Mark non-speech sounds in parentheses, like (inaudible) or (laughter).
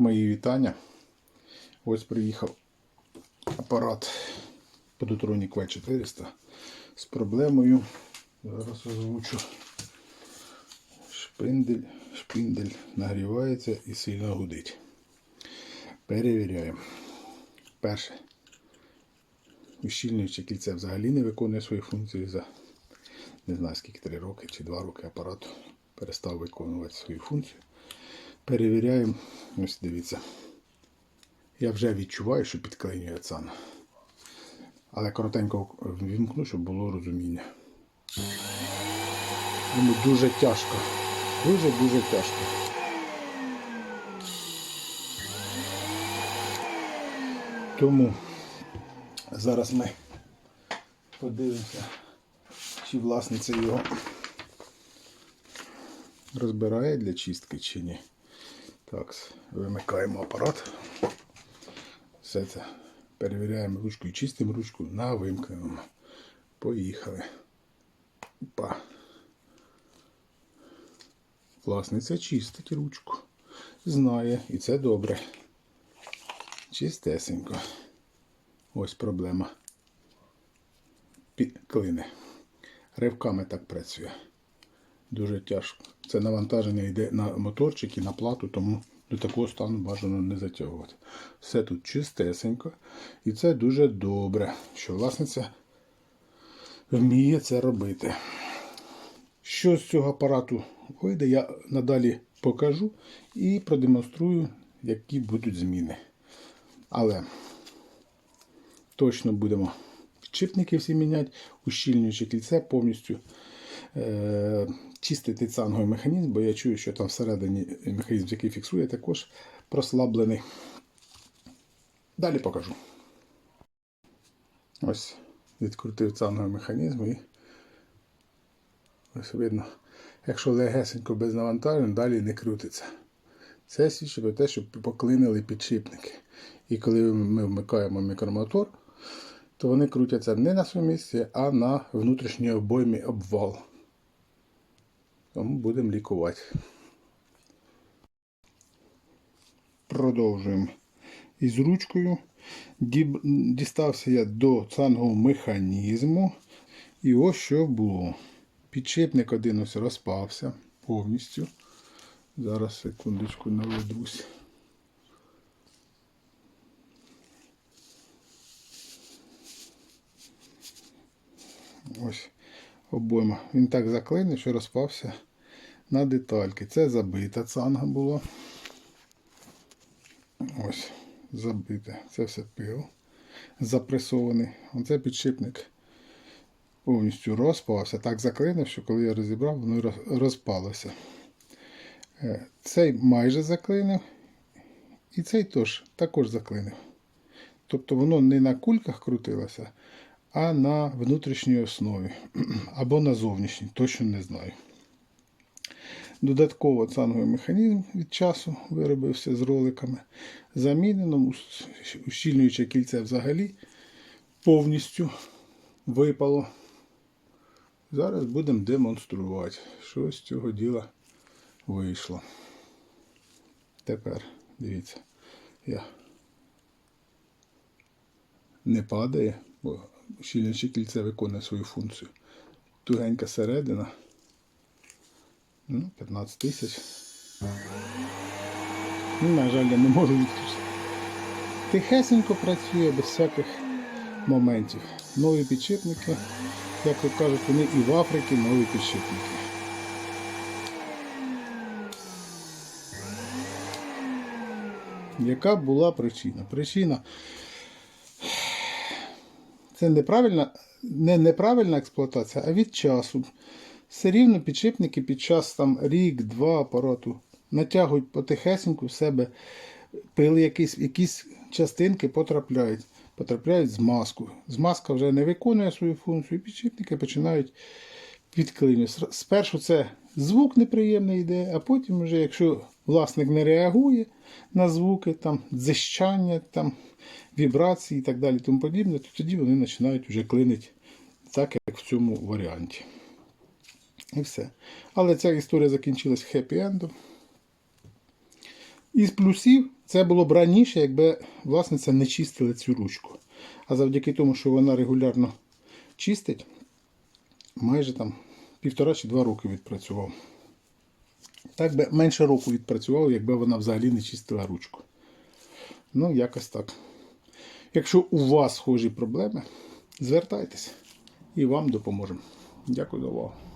Мої вітання. Ось приїхав апарат Podotronік V400 з проблемою. Зараз озвучу. Шпиндель, шпиндель нагрівається і сильно гудить. Перевіряємо. Перше. Ущільнююче кільце взагалі не виконує свої функції за не знаю скільки 3 роки чи 2 роки апарат перестав виконувати свою функцію. Перевіряємо. Ось дивіться. Я вже відчуваю, що підклинює цан. Але коротенько вімкну, щоб було розуміння. Йому дуже тяжко. Дуже-дуже тяжко. Тому зараз ми подивимося, чи власниця його розбирає для чистки чи ні. Так, вимикаємо апарат. Все це перевіряємо ручку і чистимо ручку на вимкненому. Поїхали. Опа. Власниця чистить ручку. Знає, і це добре. Чистесенько. Ось проблема. Пі- Клине. Ривками так працює. Дуже тяжко. Це навантаження йде на моторчик і на плату, тому до такого стану бажано не затягувати. Все тут чистесенько. І це дуже добре, що власниця вміє це робити. Що з цього апарату вийде, я надалі покажу і продемонструю, які будуть зміни. Але точно будемо підшипники всі міняти, ущільнюючи кільце повністю е, чистити цанговий механізм, бо я чую, що там всередині механізм, який фіксує, також прослаблений. Далі покажу. Ось відкрутив цанговий механізм і ось видно, якщо легесенько без навантажень, далі не крутиться. Це свідчить про те, що поклинили підшипники. І коли ми вмикаємо мікромотор, то вони крутяться не на своєму місці, а на внутрішній обоймі обвал. Тому будемо лікувати. Продовжуємо. Із ручкою дістався я до цангового механізму. І ось що було. Підшипник один ось розпався повністю. Зараз секундочку наведусь. Ось обойма. Він так заклинив, що розпався на детальки. Це забита цанга була. Ось, забите. Це все пил. Запресований. Оце підшипник повністю розпався. Так заклинив, що коли я розібрав, воно розпалося. Е, Цей майже заклинив. І цей теж також заклинив. Тобто воно не на кульках крутилося, а на внутрішній основі. (clears throat) Або на зовнішній, точно не знаю. Додатково цанговий механізм від часу виробився з роликами. Замінено, ущільнююче кільце взагалі повністю випало. Зараз будемо демонструвати, що з цього діла вийшло. Тепер дивіться, я не падає, бо щільниче кільце виконує свою функцію. Тугенька середина. Ну, 15 тисяч. Ну, на жаль, я не можу відключити. Тихесенько працює без всяких моментів. Нові підшипники, як то кажуть, вони і в Африці нові підшипники. Яка була причина? Причина це неправильна, не неправильна експлуатація, а від часу. Все рівно підшипники під час там рік-два апарату натягують потихесеньку в себе пили якісь, якісь частинки потрапляють. Потрапляють з маску. Змазка вже не виконує свою функцію, і підшипники починають підклинювати. Спершу це звук неприємний йде, а потім, вже, якщо власник не реагує на звуки, там, дзищання, там, вібрації і так далі, тому подібне, то тоді вони починають вже клинити так, як в цьому варіанті. І все. Але ця історія закінчилась хеппі-ендом. Із плюсів Це було б раніше, якби власниця не чистила цю ручку. А завдяки тому, що вона регулярно чистить, майже там півтора чи два роки відпрацював. Так би менше року відпрацював, якби вона взагалі не чистила ручку. Ну, якось так. Якщо у вас схожі проблеми, звертайтеся і вам допоможемо. Дякую за увагу.